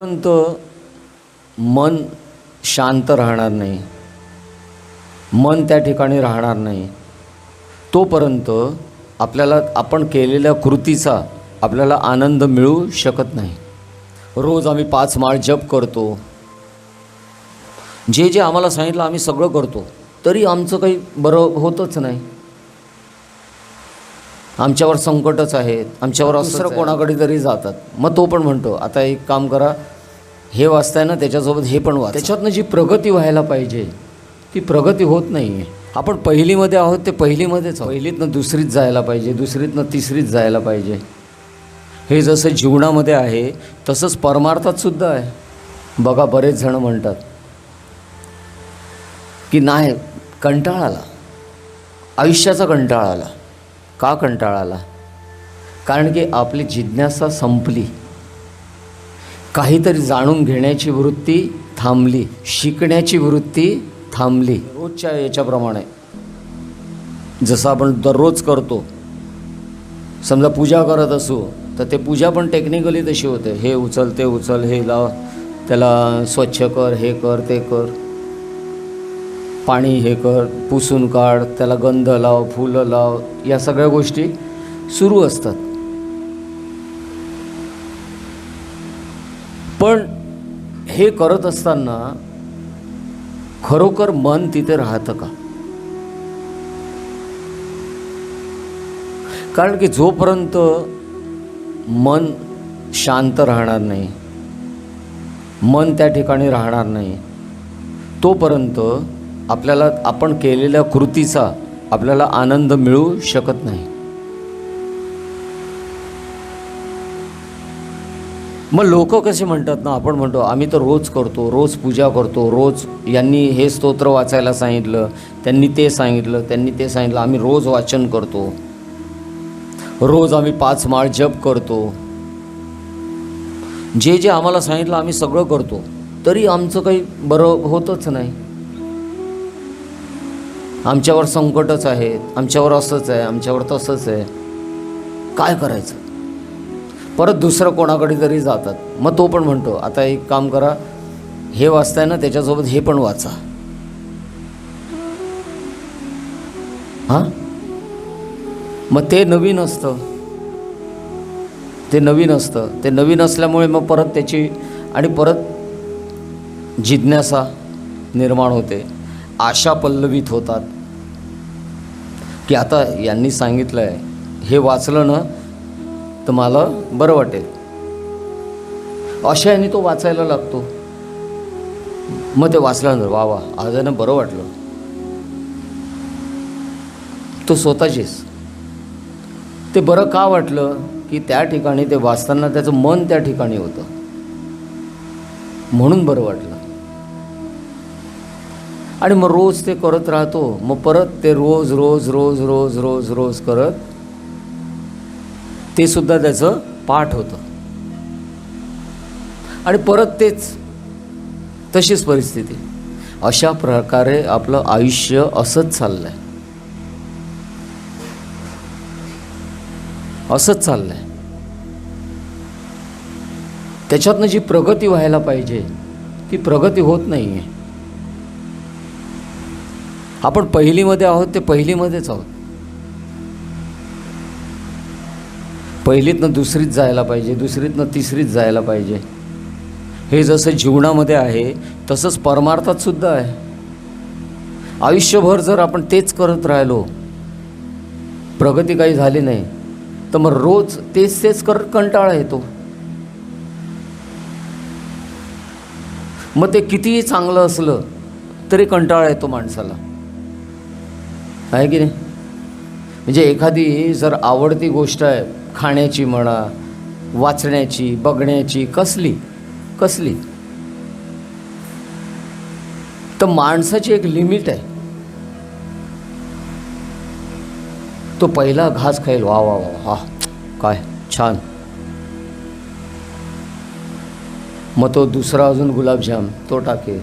पर्यंत मन शांत राहणार नाही. मन त्या ठिकाणी राहणार नाही. तोपर्यंत आपल्याला आपण केलेल्या कृतीचा आपल्याला आनंद मिळू शकत नाही. रोज आम्ही पाच माळ जप करतो. जे जे आम्हाला सांगितलं आम्ही सगळं करतो. तरी आमचं काही बरं होतच नाही. आमच्यावर संकटच आहेत. आमच्यावर दुसरं कोणाकडे तरी जातात. मग तो पण म्हणतो आता एक काम करा हे वाचताय ना त्याच्यासोबत हे पण वाच. त्याच्यातनं जी प्रगती व्हायला पाहिजे ती प्रगती होत नाही. आहे आपण पहिलीमध्ये आहोत ते पहिलीमध्येच पहिलीतनं दुसरीत जायला पाहिजे दुसरीतनं तिसरीत जायला पाहिजे. हे जसं जीवनामध्ये आहे तसंच परमार्थात सुद्धा आहे. बघा बरेच जण म्हणतात की नाही कंटाळा आला. आयुष्याचा कंटाळा आला. का कंटाळा आला कारण की आपली जिज्ञासा संपली. काहीतरी जाणून घेण्याची वृत्ती थांबली. शिकण्याची वृत्ती थांबली. रोजच्या याच्याप्रमाणे. जसं आपण दररोज करतो. समजा पूजा करत असू तर ते पूजा पण टेक्निकली तशी होते. हे उचल ते उचल हे लाव त्याला स्वच्छ कर हे कर ते कर. पाणी हे कर पुसून काढ त्याला गंध लाव फुलं लाव या सगळ्या गोष्टी सुरू असतात. पण हे करत असताना खरोखर मन तिथे राहतं का? कारण की जोपर्यंत मन शांत राहणार नाही मन त्या ठिकाणी राहणार नाही तोपर्यंत आपल्याला आपण केलेल्या कृतीचा आपल्याला आनंद मिळू शकत नाही. मग लोक कसे म्हणतात ना आपण म्हणतो आम्ही तर रोज करतो रोज पूजा करतो रोज यांनी हे स्तोत्र वाचायला सांगितलं त्यांनी ते सांगितलं त्यांनी ते सांगितलं आम्ही रोज वाचन करतो. रोज आम्ही पाच माळ जप करतो. जे जे आम्हाला सांगितलं आम्ही सगळं करतो. तरी आमचं काही बरं होतच नाही. आमच्यावर संकटच आहेत आमच्यावर असंच आहे आमच्यावर तसंच आहे. काय करायचं? परत दुसरं कोणाकडे तरी जातात. मग तो पण म्हणतो आता एक काम करा हे वाचताय ना त्याच्यासोबत हे पण वाचा. हां? मग ते नवीन असतं. ते नवीन असतं. ते नवीन असल्यामुळे मग परत त्याची आणि परत जिज्ञासा निर्माण होते. आशा पल्लवित होतात. की आता यांनी सांगितलं आहे हे वाचलं ना तर मला बरं वाटेल. अशा यांनी तो वाचायला लागतो. मग ते वाचल्यानंतर वा वा आज बरं वाटलं. तो स्वतःचीच. ते बरं का वाटलं? की त्या ठिकाणी ते वाचताना त्याचं मन त्या ठिकाणी होतं. म्हणून बरं वाटलं. आणि मग रोज ते करत राहतो. मग परत ते रोज रोज रोज रोज रोज रोज करत ते सुद्धा त्याचं पाठ होतं. आणि परत तेच तशीच परिस्थिती. अशा प्रकारे आपलं आयुष्य असंच चाललं आहे असंच चाललं आहे त्याच्यातनं जी प्रगती व्हायला पाहिजे ती प्रगती होत नाही आहे आपण पहिलीमध्ये आहोत ते पहिलीमध्येच आहोत. पहिलीतनं दुसरीत जायला पाहिजे दुसरीतनं तिसरीत जायला पाहिजे. हे जसं जीवनामध्ये आहे तसंच परमार्थात सुद्धा आहे. आयुष्यभर जर आपण तेच करत राहिलो प्रगती काही झाली नाही तर मग रोज तेच तेच करत कंटाळा येतो. मग ते कितीही चांगलं असलं तरी कंटाळा येतो माणसाला. आहे की नाही? म्हणजे एखादी जर आवडती गोष्ट आहे खाण्याची म्हणा वाचण्याची बघण्याची कसली कसली? तर माणसाची एक लिमिट आहे. तो पहिला घास खाईल. वा वा वा हा काय? छान. मग तो दुसरा अजून गुलाबजाम तो टाकेल.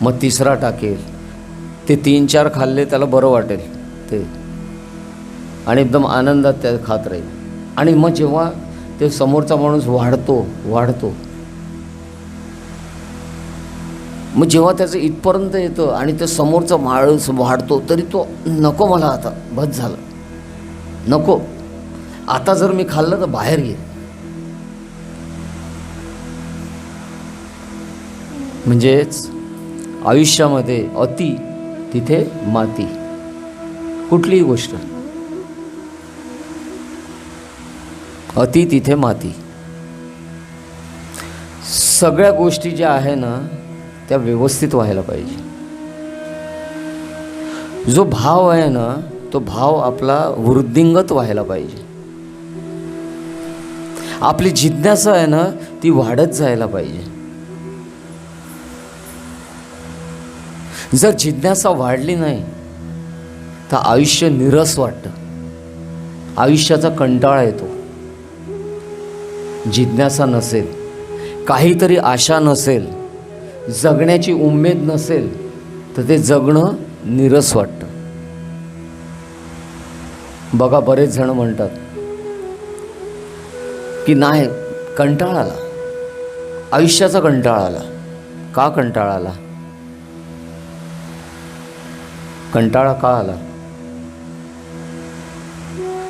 मग तिसरा टाकेल. ते तीन चार खाल्ले त्याला बरं वाटेल ते. आणि एकदम आनंदात त्या खात राहील. आणि मग जेव्हा ते समोरचा माणूस वाढतो वाढतो. मग जेव्हा त्याचं इथपर्यंत येतं आणि ते समोरचा माणूस वाढतो तरी तो नको मला आता बस झालं. नको. आता जर मी खाल्लं तर बाहेर ये. म्हणजेच आयुष्यामध्ये अति तिथे माती. कुठलीही गोष्ट. अति तिथे माती. सगळ्या गोष्टी ज्या आहे ना त्या व्यवस्थित व्हायला पाहिजे. जो भाव आहे ना तो भाव आपला वृद्धिंगत व्हायला पाहिजे. आपली जिज्ञासा आहे ना ती वाढत जायला पाहिजे. जर जिज्ञासा वाढली नाही तर आयुष्य निरस वाटतं. आयुष्याचा कंटाळा येतो. जिज्ञासा नसेल काहीतरी आशा नसेल जगण्याची उमेद नसेल तर ते जगणं निरस वाटतं. बघा बरेच जण म्हणतात की नाही कंटाळा आला. आयुष्याचा कंटाळा आला. का कंटाळा आला? कंटाळा का आला?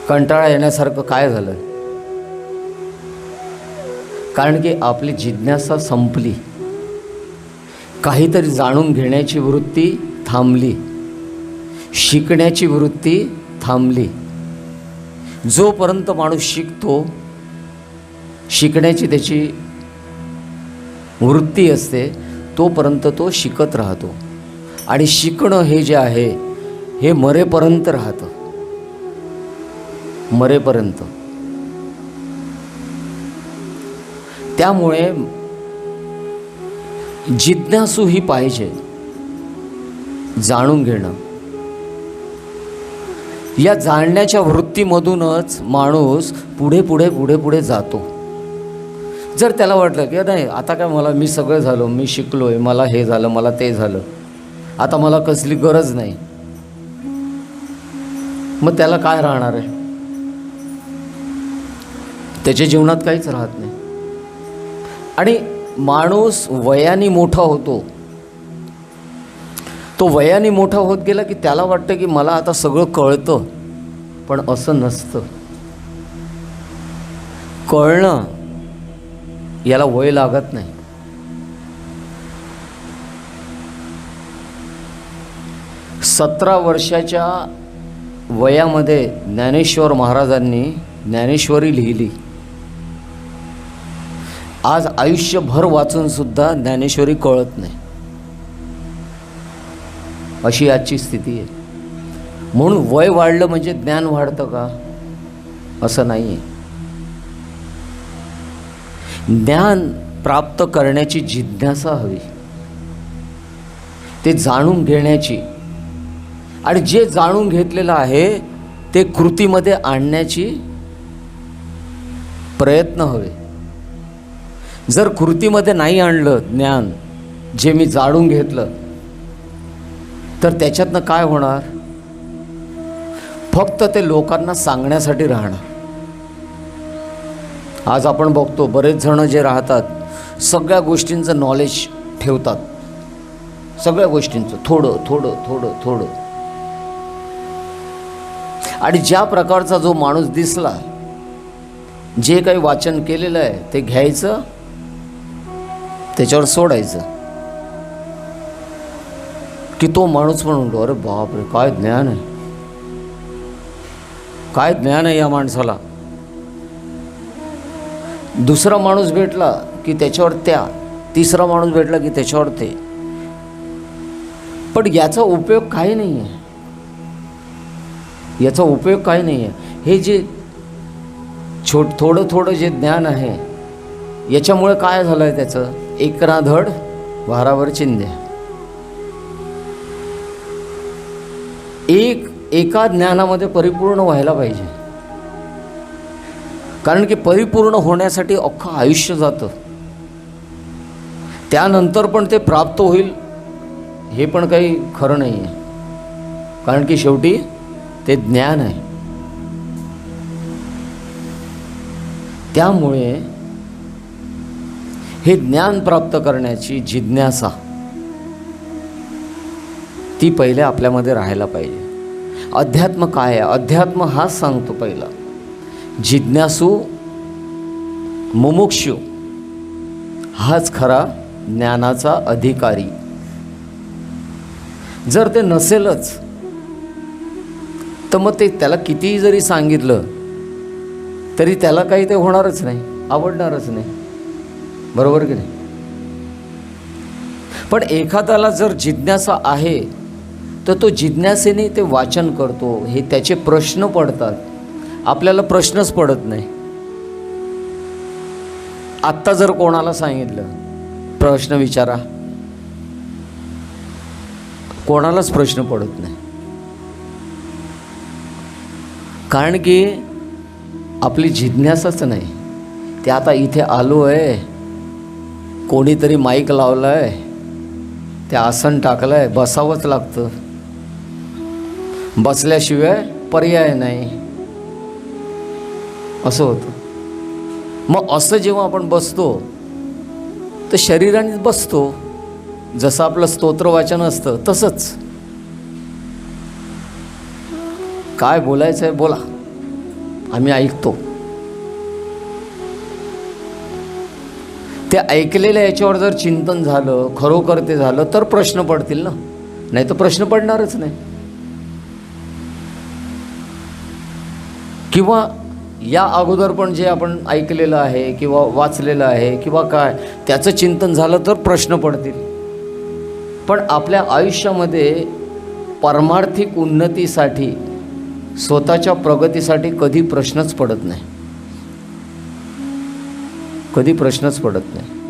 कंटाळा येण्यासारखं काय झालं? कारण की आपली जिज्ञासा संपली. काहीतरी जाणून घेण्याची वृत्ती थांबली. शिकण्याची वृत्ती थांबली. जोपर्यंत माणूस शिकतो शिकण्याची त्याची वृत्ती असते तोपर्यंत तो शिकत राहतो. आणि शिकणं हे जे आहे हे मरेपर्यंत राहतं. मरेपर्यंत. त्यामुळे जिज्ञासू ही पाहिजे जाणून घेणं. या जाणण्याच्या वृत्तीमधूनच माणूस पुढे पुढे पुढे पुढे जातो. जर त्याला वाटलं की नाही आता काय मला मी सगळं झालो मी शिकलो आहे मला हे झालं मला ते झालं. आता मला कसली गरज नाही. मग त्याला काय राहणार आहे? त्याच्या जीवनात काहीच राहत नाही. आणि माणूस वयाने मोठा होतो. तो वयाने मोठा होत गेला की त्याला वाटतं की मला आता सगळं कळतं पण असं नसतं. कळणं याला वय लागत नाही. सतरा वर्षाच्या वयामध्ये ज्ञानेश्वर महाराजांनी ज्ञानेश्वरी लिहिली. आज आयुष्यभर वाचून सुद्धा ज्ञानेश्वरी कळत नाही. अशी आजची स्थिती आहे. म्हणून वय वाढलं म्हणजे ज्ञान वाढतं का? असं नाही आहे ज्ञान प्राप्त करण्याची जिज्ञासा हवी. ते जाणून घेण्याची आणि जे जाणून घेतलेलं आहे ते कृतीमध्ये आणण्याची प्रयत्न हवे. जर कृतीमध्ये नाही आणलं ज्ञान जे मी जाणून घेतलं तर त्याच्यातनं काय होणार? फक्त ते लोकांना सांगण्यासाठी राहणार. आज आपण बघतो बरेच जण जे राहतात सगळ्या गोष्टींचं नॉलेज ठेवतात. सगळ्या गोष्टींचं थोडं थोडं थोडं थोडं. आणि ज्या प्रकारचा जो माणूस दिसला जे काही वाचन केलेलं आहे ते घ्यायचं त्याच्यावर सोडायचं. की तो माणूस पण म्हणतो अरे बापरे काय ज्ञान आहे. काय ज्ञान आहे या माणसाला. दुसरा माणूस भेटला की त्याच्यावर त्या. तिसरा माणूस भेटला की त्याच्यावर ते. पण याचा उपयोग काही नाही आहे. याचा उपयोग काही नाही आहे हे जे छोट थोडं थोडं जे ज्ञान आहे याच्यामुळे काय झालं आहे त्याचं? एकरा धड भारावर चिंध्या. एक एका ज्ञानामध्ये परिपूर्ण व्हायला पाहिजे. कारण की परिपूर्ण होण्यासाठी अख्खं आयुष्य जातं. त्यानंतर पण ते प्राप्त होईल हे पण काही खरं नाही आहे कारण की शेवटी ते ज्ञान आहे. त्यामुळे हे ज्ञान प्राप्त करण्याची जिज्ञासा ती पहिले आपल्यामध्ये राहायला पाहिजे. अध्यात्म काय आहे? अध्यात्म हाच सांगतो पहिला. जिज्ञासू मुमुक्षू हाच खरा ज्ञानाचा अधिकारी. जर ते नसेलच तर मग ते त्याला कितीही जरी सांगितलं तरी त्याला काही ते होणारच नाही आवडणारच नाही. बरोबर की नाही? पण एखाद्याला जर जिज्ञासा आहे तर तो जिज्ञासेने ते वाचन करतो. हे त्याचे प्रश्न पडतात. आपल्याला प्रश्नच पडत नाही. आत्ता जर कोणाला सांगितलं प्रश्न विचारा. कोणालाच प्रश्न पडत नाही. कारण की आपली जिज्ञासाच नाही. ते आता इथे आलो आहे कोणीतरी माईक लावलं आहे ते आसन टाकलं आहे बसावंच लागतं. बसल्याशिवाय पर्याय नाही. असं होतं. मग असं जेव्हा आपण बसतो तर शरीरानेच बसतो. जसं आपलं स्तोत्र वाचन असतं तसंच. काय बोलायचं आहे बोला. आम्ही ऐकतो. ते ऐकलेल्या याच्यावर जर चिंतन झालं खरोखर ते झालं तर प्रश्न पडतील ना. नाही तर प्रश्न पडणारच नाही. किंवा या अगोदर पण जे आपण ऐकलेलं आहे किंवा वाचलेलं आहे किंवा काय त्याचं चिंतन झालं तर प्रश्न पडतील. पण आपल्या आयुष्यामध्ये परमार्थिक उन्नतीसाठी स्वतःच्या प्रगतीसाठी कधी प्रश्नच पडत नाही. कधी प्रश्नच पडत नाही.